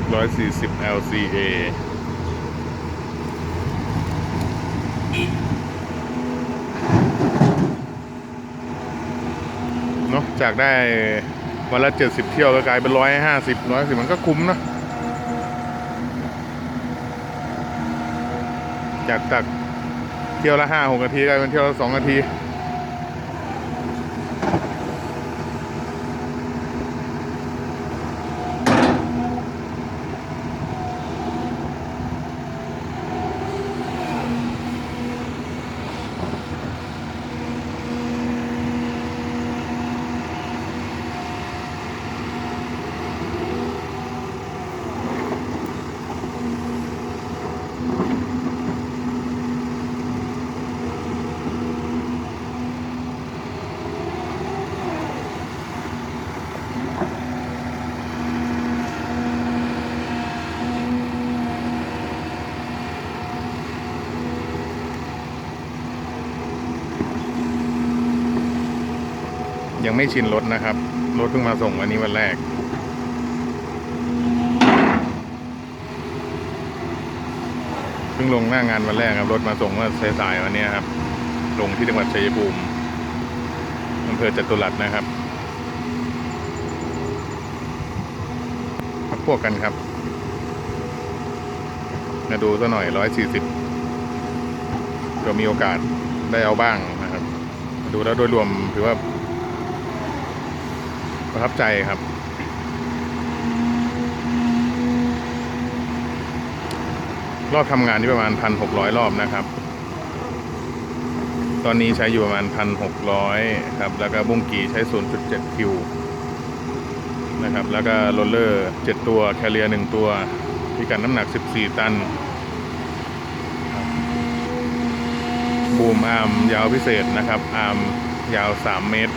X 140 LCA เนาะจากได้วันละ 70 เที่ยวก็กลายเป็น 150 110มันก็คุ้มนะจากจากเที่ยวละ 5 6 นาทีกลายเป็นเที่ยวละ 2 นาที ยังไม่ชินรถนะครับ รถเพิ่งมาส่งวันนี้วันแรก เพิ่งลงหน้างานวันแรกครับ รถมาส่งเมื่อสายๆวันนี้ครับ ลงที่จังหวัดชัยภูมิอำเภอจตุรัสนะครับพักพวกกันครับ มาดูซะหน่อยร้อยสี่สิบก็มีโอกาสได้เอาบ้างนะครับ ดูแล้วโดยรวมถือว่า ประทับใจครับ รอบทำงานที่ประมาณพันหกร้อยรอบนะครับ ตอนนี้ใช้อยู่ประมาณพันหกร้อยครับ แล้วก็บุ้งกีใช้ศูนย์จุดเจ็ดคิวนะครับ แล้วก็โรลเลอร์เจ็ดตัวแคเรียหนึ่งตัวพิกัดน้ำหนักสิบสี่ตันบูมอาร์มยาวพิเศษนะครับ อาร์มยาวสามเมตร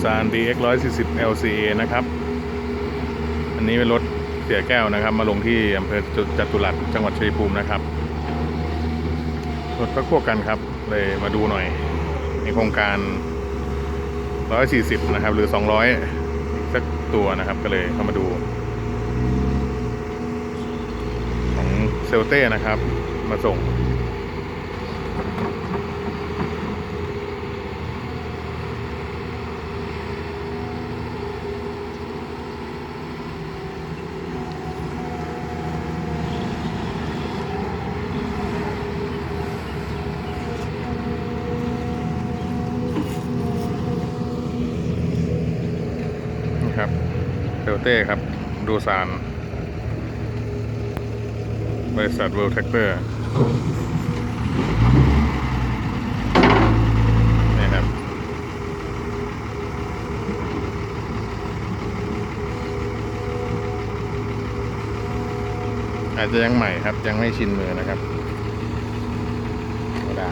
ดูซาน DX 140 LCA นะครับ อันนี้เป็นรถเสียแก้วนะครับ มาลงที่อำเภอจตุรัสจังหวัดชัยภูมินะครับ รถพักวกกันครับ เลยมาดูหน่อย ในโครงการ 140 นะครับ หรือ 200อีกสักตัวนะครับ ก็เลยเข้ามาดู ของเซลเต้นะครับ มาส่ง ล เต้ครับ ดูซานบริษัทเวิลด์แท็กเตอร์นี่ครับ อาจจะยังใหม่ครับ ยังไม่ชินมือนะครับธรรมดา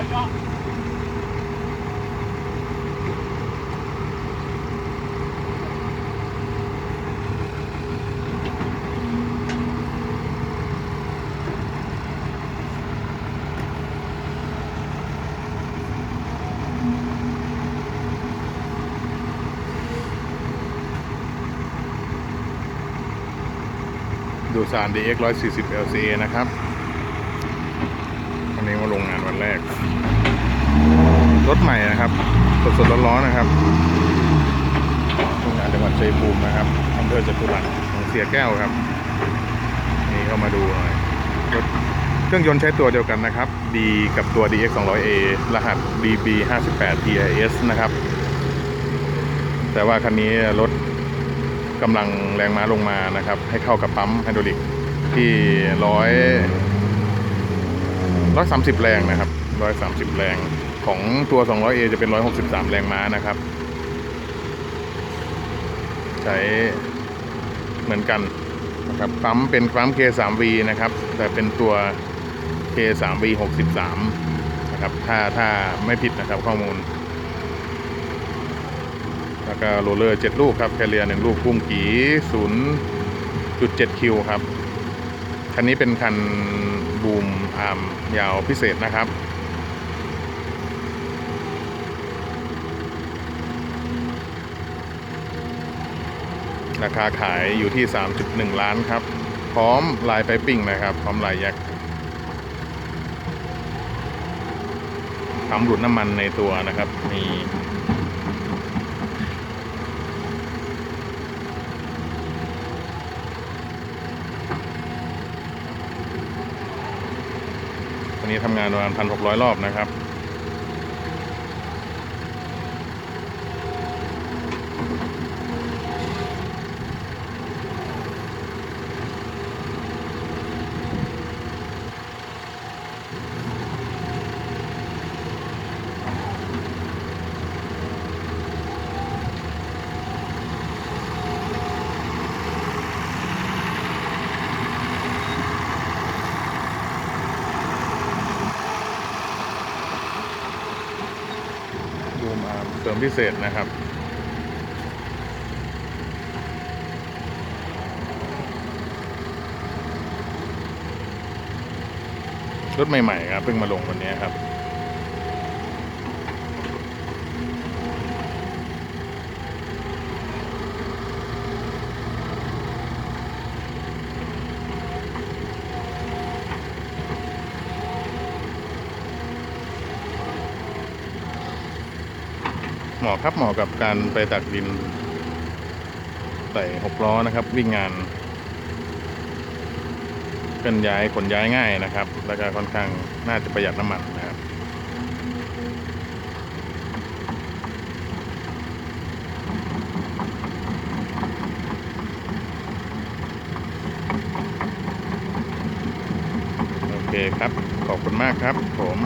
ดูซาน DX 140 LCA นะครับวันนี้มาลงงานวัน แรก รถใหม่นะครับสดๆร้อนๆนะครับโรงงานจังหวัดชัยภูมินะครับอำเภอจตุรัสของเสียแก้วครับนี่เข้ามาดูหน่อยรถเครื่องยนต์ใช้ตัวเดียวกันนะครับ ดีกับตัว DX 200A รหัส DB 58 TIS นะครับ แต่ว่าคันนี้รถกำลังแรงม้าลงมานะครับ ให้เข้ากับปั๊มไฮดรอลิกที่ร้อย ร้อยสามสิบแรงนะครับร้อยสามสิบแรงของตัว 200A จะเป็นร้อยหกสิบสามแรงม้านะครับ ใช้เหมือนกันนะครับปั๊มเป็นปั๊ม K3V นะครับ แต่เป็นตัว K3V 63นะครับ ถ้าถ้าไม่ผิดนะครับข้อมูล แล้วก็โรลเลอร์ 7 ลูกครับแคเรียหนึ่งลูกพุ่มกี0.7คิวครับ คันนี้เป็นคันบูมอาร์มยาวพิเศษนะครับ ราคาขายอยู่ที่ 3.1 ล้านครับ พร้อมลายไพปิ้งนะครับ พร้อมลายยักษ์ทำดูดน้ำมันในตัวนะครับ มี นี้ทำงานประมาณพันหกร้อยรอบนะครับ เสริมพิเศษนะครับ รถใหม่ ๆ ครับ เพิ่งมาลงวันนี้ครับ เหมาะครับเหมาะกับการไปตักดิน ใส่หกล้อนะครับ วิ่งงานเคลื่อนย้ายขนย้ายง่ายนะครับ แล้วก็ค่อนข้างน่าจะประหยัดน้ำมันนะครับโอเคครับ ขอบคุณมากครับผม